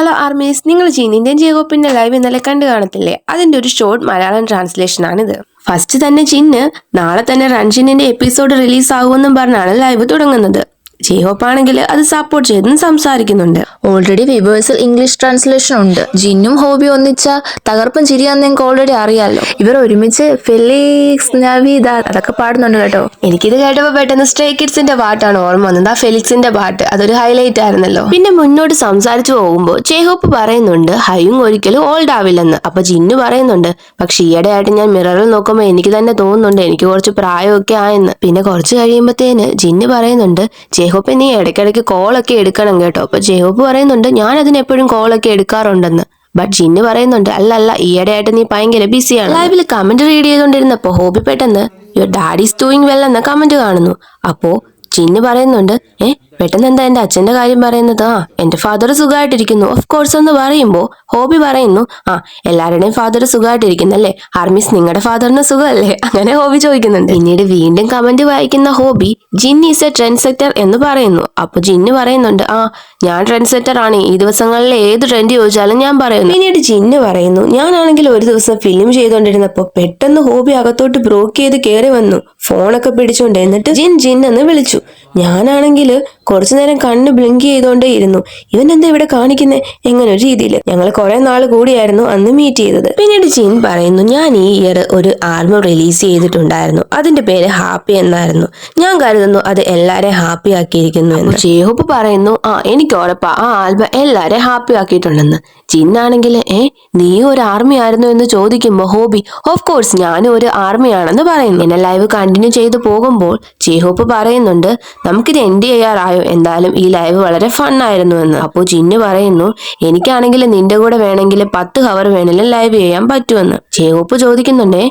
Hello armies നിങ്ങൾ ജീനിന്റെയും ജേകോപ്പിന്റെ live ഇന്നലെ കണ്ടു കാണത്തില്ലേ? അതിന്റെ ഒരു ഷോർട്ട് മലയാളം ട്രാൻസ്ലേഷൻ ആണിത്. ഫസ്റ്റ് തന്നെ ചിന്ന് നാളെ തന്നെ റൺഷിനിന്റെ എപ്പിസോഡ് റിലീസ് ആകുമെന്നും പറഞ്ഞാണ് ലൈവ് തുടങ്ങുന്നത്. ജേഹോപ്പ് ആണെങ്കിൽ അത് സപ്പോർട്ട് ചെയ്തും സംസാരിക്കുന്നുണ്ട്. ഓൾറെഡി വിബേഴ്സിൽ ഇംഗ്ലീഷ് ട്രാൻസ്ലേഷൻ ഉണ്ട്. ജിന്നും ഹോബി ഒന്നിച്ച തകർപ്പൻ ചിരിയാന്ന് ഞങ്ങൾക്ക് ഓൾറെഡി അറിയാലോ. ഇവർ ഒരുമിച്ച് ഫെലിക്സ് നവീദ അതൊക്കെ പാടുന്നുണ്ട് കേട്ടോ. എനിക്കിത് കേട്ടപ്പോൾ പെട്ടെന്ന് സ്ട്രേ കിഡ്സിന്റെ പാട്ടാണ് ഓർമ്മ വന്നത്. ആ ഫെലിക്സിന്റെ പാട്ട്. അതൊരു ഹൈലൈറ്റ് ആയിരുന്നല്ലോ. പിന്നെ മുന്നോട്ട് സംസാരിച്ചു പോകുമ്പോൾ ചേഹോപ്പ് പറയുന്നുണ്ട് ഹയും ഒരിക്കലും ഓൾഡ് ആവില്ലെന്ന്. അപ്പൊ ജിന്നു പറയുന്നുണ്ട് പക്ഷെ ഈയിടെയായിട്ട് ഞാൻ മിററിൽ നോക്കുമ്പോൾ എനിക്ക് തന്നെ തോന്നുന്നുണ്ട് എനിക്ക് കുറച്ച് പ്രായമൊക്കെ ആയെന്ന്. പിന്നെ കുറച്ച് കഴിയുമ്പോഴത്തേന് ജിന്നു പറയുന്നുണ്ട് ജേഹോപ്പ് നീ ഇടയ്ക്കിടയ്ക്ക് കോളൊക്കെ എടുക്കണം കേട്ടോ. അപ്പൊ ജേഹോപ്പ് പറയുന്നുണ്ട് ഞാൻ അതിന് എപ്പോഴും കോളൊക്കെ എടുക്കാറുണ്ടെന്ന്. ബട്ട് ജിന്ന് പറയുന്നുണ്ട് അല്ല അല്ല ഈയിടെയായിട്ട് നീ ഭയങ്കര ബിസിയാണ്. ലൈവിൽ കമന്റ് റീഡ് ചെയ്തുകൊണ്ടിരുന്നപ്പോ ഹോബി പെട്ടെന്ന് your daddy is doing well എന്ന കമന്റ് കാണുന്നു. അപ്പോ ജിന്ന് പറയുന്നുണ്ട് ഏ പെട്ടെന്ന് എന്താ എന്റെ അച്ഛന്റെ കാര്യം പറയുന്നത്? ആ എന്റെ ഫാദർ സുഖമായിട്ടിരിക്കുന്നു ഓഫ് കോഴ്സ് എന്ന് പറയുമ്പോ ഹോബി പറയുന്നു. ആ എല്ലാവരുടെയും ഫാദർ സുഖമായിട്ടിരിക്കുന്നു അല്ലേ ആർമിസ് നിങ്ങളുടെ ഫാദറിന് സുഖമല്ലേ? അങ്ങനെ ഹോബി ചോദിക്കുന്നുണ്ട്. പിന്നീട് വീണ്ടും കമന്റ് വായിക്കുന്ന Hobi Jin is a trendsetter എന്ന് പറയുന്നു. അപ്പൊ ജിന്ന് പറയുന്നുണ്ട് ആ ഞാൻ ട്രെൻഡ് സെറ്റർ ആണ്. ഈ ദിവസങ്ങളിൽ ഏത് ട്രെൻഡ് ചോദിച്ചാലും ഞാൻ പറയുന്നു. പിന്നീട് ജിന്ന് പറയുന്നു ഞാനാണെങ്കിൽ ഒരു ദിവസം ഫിലിം ചെയ്തുകൊണ്ടിരുന്നപ്പോ പെട്ടെന്ന് ഹോബി അകത്തോട്ട് ബ്രോക്ക് ചെയ്ത് കയറി വന്നു. ഫോണൊക്കെ പിടിച്ചോണ്ട് എന്നിട്ട് ജിൻ ജിൻ എന്ന് വിളിച്ചു. ഞാനാണെങ്കിൽ കുറച്ചു നേരം കണ്ണ് ബ്ലിങ്ക് ചെയ്തോണ്ടേ ഇരുന്നു. ഇവൻ എന്താ ഇവിടെ കാണിക്കുന്നേ? എങ്ങനെ ഒരു രീതിയിൽ ഞങ്ങൾ കുറെ നാൾ കൂടിയായിരുന്നു അന്ന് മീറ്റ് ചെയ്തത്. പിന്നീട് ജീൻ പറയുന്നു ഞാൻ ഈ ഇയർ ഒരു ആൽബം റിലീസ് ചെയ്തിട്ടുണ്ടായിരുന്നു. അതിന്റെ പേര് ഹാപ്പി എന്നായിരുന്നു. ഞാൻ കരുതുന്നു അത് എല്ലാരെയും ഹാപ്പി ആക്കിയിരിക്കുന്നു എന്ന്. ജേഹോപ്പ് പറയുന്നു ആ എനിക്ക് ഉറപ്പാ ആ ആൽബം എല്ലാരെയും ഹാപ്പി ആക്കിയിട്ടുണ്ടെന്ന്. ജിന്നാണെങ്കിൽ ഏ നീ ഒരു ആർമി ആയിരുന്നു എന്ന് ചോദിക്കുമ്പോ ഹോബി ഓഫ് കോഴ്സ് ഞാനും ഒരു ആർമിയാണെന്ന് പറയുന്നു എന്നെ ലൈവ് കണ്ടിന്യൂ ചെയ്തു പോകുമ്പോൾ ജേഹോപ്പ് പറയുന്നുണ്ട് നമുക്കിത് എൻഡ് ചെയ്യാറായോ? എന്തായാലും ഈ ലൈവ് വളരെ ഫൺ ആയിരുന്നു എന്ന്. അപ്പോൾ ജിന്ന് പറയുന്നു എനിക്കാണെങ്കിൽ നിന്റെ കൂടെ വേണമെങ്കിൽ പത്ത് ഹവർ വേണമെങ്കിലും ലൈവ് ചെയ്യാൻ പറ്റുമെന്ന്. ചേഹോപ്പ് ചോദിക്കുന്നുണ്ടേ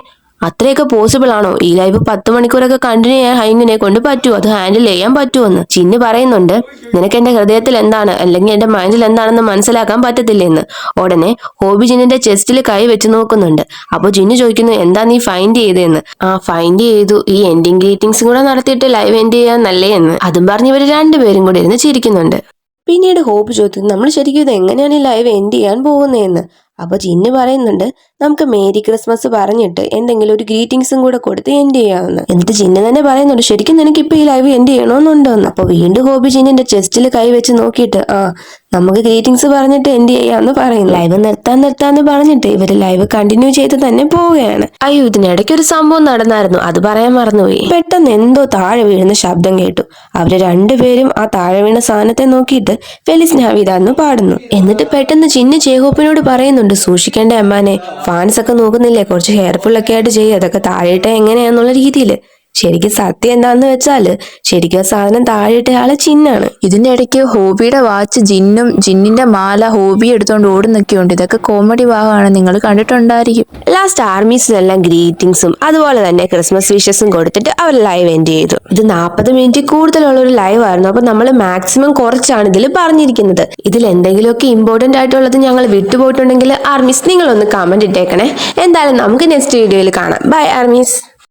അത്രയൊക്കെ പോസിബിൾ ആണോ? ഈ ലൈവ് പത്ത് മണിക്കൂറൊക്കെ കണ്ടിന്യൂ ചെയ്യാൻ ഹൈങ്ങിനെ കൊണ്ട് പറ്റുമോ അത് ഹാൻഡിൽ ചെയ്യാൻ പറ്റുമെന്ന് ചിന്നു പറയുന്നുണ്ട് നിനക്ക് എന്റെ ഹൃദയത്തിൽ എന്താണ്? അല്ലെങ്കിൽ എന്റെ മൈൻഡിൽ എന്താണെന്ന് മനസ്സിലാക്കാൻ പറ്റത്തില്ലെന്ന്. ഉടനെ ഹോബി ജിന്നിന്റെ ചെസ്റ്റിൽ കൈ വെച്ച് നോക്കുന്നുണ്ട്. അപ്പോൾ ജിന്നു ചോദിക്കുന്നു എന്താ നീ ഫൈൻഡ് ചെയ്തതെന്ന്? ആ ഫൈൻഡ് ചെയ്തു. ഈ എൻഡിങ് ഗ്രീറ്റിംഗ്സും കൂടെ നടത്തിയിട്ട് ലൈവ് എൻഡ് ചെയ്യാൻ നല്ലേ എന്ന്. അതും പറഞ്ഞ് ഇവർ രണ്ടുപേരും കൂടെ ഇരുന്ന് ചിരിക്കുന്നുണ്ട്. പിന്നീട് ഹോബി ചോദിക്കുന്നു നമ്മൾ ശരിക്കും ഇത് എങ്ങനെയാണ് ഈ ലൈവ് എൻഡ് ചെയ്യാൻ പോകുന്നതെന്ന്? അപ്പൊ ചിന്നു പറയുന്നുണ്ട് നമുക്ക് മേരി ക്രിസ്മസ് പറഞ്ഞിട്ട് എന്തെങ്കിലും ഒരു ഗ്രീറ്റിംഗ്സും കൂടെ കൊടുത്ത് എൻഡ് ചെയ്യാവുന്ന. എന്നിട്ട് ജിന്ന തന്നെ പറയുന്നുണ്ട് ശരിക്കും നിനക്ക് ഇപ്പൊ ഈ ലൈവ് എൻഡ് ചെയ്യണമെന്നുണ്ടോ എന്ന് അപ്പൊ വീണ്ടും ഹോബി ജിന്നിന്റെ ചെസ്റ്റിൽ കൈ വെച്ച് നോക്കിയിട്ട് ആ നമുക്ക് ഗ്രീറ്റിംഗ്സ് പറഞ്ഞിട്ട് എൻഡ് ചെയ്യാമെന്ന് പറയുന്നു. ലൈവ് നിർത്താൻ നിർത്താന്ന് പറഞ്ഞിട്ട് ഇവർ ലൈവ് കണ്ടിന്യൂ ചെയ്ത് തന്നെ പോവുകയാണ്. അയ്യോ ഇതിനിടയ്ക്ക് ഒരു സംഭവം നടന്നായിരുന്നു. അത് പറയാൻ മറന്നുപോയി. പെട്ടെന്ന് എന്തോ താഴെ വീഴുന്ന ശബ്ദം കേട്ടു. അവർ രണ്ടുപേരും ആ താഴെ വീണ സാധനത്തെ നോക്കിയിട്ട് ഫെലിസ് നാവിതാന്ന് പാടുന്നു. എന്നിട്ട് പെട്ടെന്ന് ചിന്ന ചേഹോപ്പിനോട് പറയുന്നുണ്ട് സൂക്ഷിക്കേണ്ട അമ്മാനെ ഫാൻസ് ഒക്കെ നോക്കുന്നില്ലേ? കുറച്ച് ഹെയർഫുൾ ഒക്കെ ആയിട്ട് ചെയ്യുക അതൊക്കെ താഴെയിട്ട എങ്ങനെയാന്നുള്ള രീതിയിൽ ശരിക്കും സത്യം എന്താന്ന് വെച്ചാൽ ശരിക്കും ആ സാധനം താഴെയിട്ട ആളെ ചിന്നാണ്. ഇതിന്റെ ഇടയ്ക്ക് ഹോബിയുടെ വാച്ച് ജിന്നും ജിന്നിന്റെ മാല ഹോബി എടുത്തോണ്ട് ഓടുന്നൊക്കെയുണ്ട് ഇതൊക്കെ കോമഡി ഭാഗമാണ്. നിങ്ങൾ കണ്ടിട്ടുണ്ടായിരിക്കും. ലാസ്റ്റ് ആർമീസിനെല്ലാം ഗ്രീറ്റിംഗ്സും അതുപോലെ തന്നെ ക്രിസ്മസ് വിഷസും കൊടുത്തിട്ട് അവർ ലൈവ് എൻഡ് ചെയ്തു. ഇത് നാൽപ്പത് മിനിറ്റ് കൂടുതലുള്ള ഒരു ലൈവ് ആയിരുന്നു. അപ്പൊ നമ്മൾ മാക്സിമം കുറച്ചാണ് ഇതിൽ പറഞ്ഞിരിക്കുന്നത്. ഇതിൽ എന്തെങ്കിലുമൊക്കെ ഇമ്പോർട്ടന്റ് ആയിട്ടുള്ളത് ഞങ്ങൾ വിട്ടുപോയിട്ടുണ്ടെങ്കിൽ ആർമീസ് നിങ്ങളൊന്ന് കമന്റ് ഇട്ടേക്കണേ. എന്തായാലും നമുക്ക് നെക്സ്റ്റ് വീഡിയോയിൽ കാണാം. Bye armies.